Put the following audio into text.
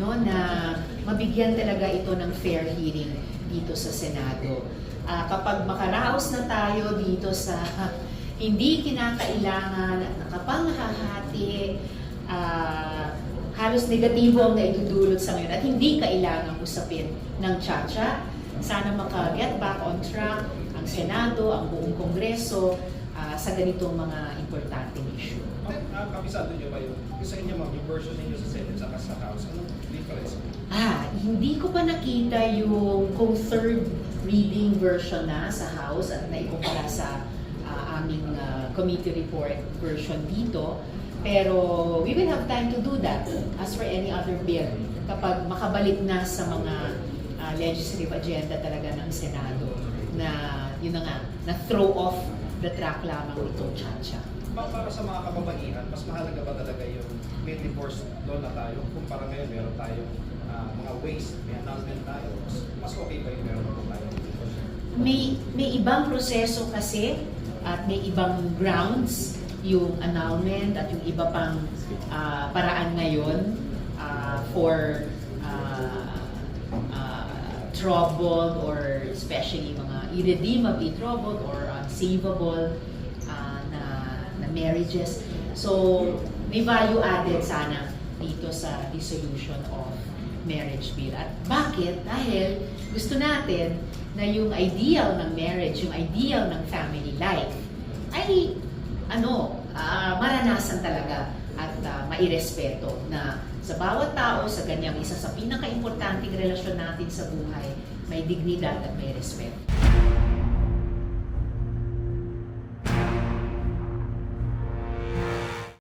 no na mabigyan talaga ito ng fair hearing dito sa Senado. Ah, kapag makaraos na tayo dito sa hindi kinakailangan at nakapangahahati, ah, halos negatibo ang naidudulot sa ngayon at hindi kailangang usapin ng Chacha. Sana maka-get back on track ang Senado, ang buong Kongreso ah, sa ganitong mga importanteng issue. Ah, kabisado niyo ba yun? Sa inyo, ma'am, yung version ninyo sa Senate sa House, anong difference? Ah, hindi ko pa nakita yung kung third reading version na sa House at naikumpara sa ah, aming ah, committee report version dito. Pero we will have time to do that as for any other bill kapag makabalik na sa mga ah, legislative agenda talaga ng Senado na yun na nga, na throw off the track lamang itong chacha. Pa- Para sa mga kababaihan, mas mahalaga ba talaga yung may divorce law na tayo? Kumpara ngayon, meron tayong ah, mga ways, may announcement tayo. Mas, mas okay ba yung meron po tayo? May may ibang proseso kasi at may ibang grounds yung annulment at yung iba pang ah, paraan ngayon ah, for ah, troubled or especially mga irredeemably troubled or unsavable ah, na, na marriages. So, may value added sana dito sa dissolution of marriage bill. At bakit? Dahil gusto natin na yung ideal ng marriage, yung ideal ng family life ay ano, ah, maranasan talaga at ah, mairespeto na sa bawat tao, sa ganyang isa sa pinaka-importanting relasyon natin sa buhay, may dignidad at may respeto.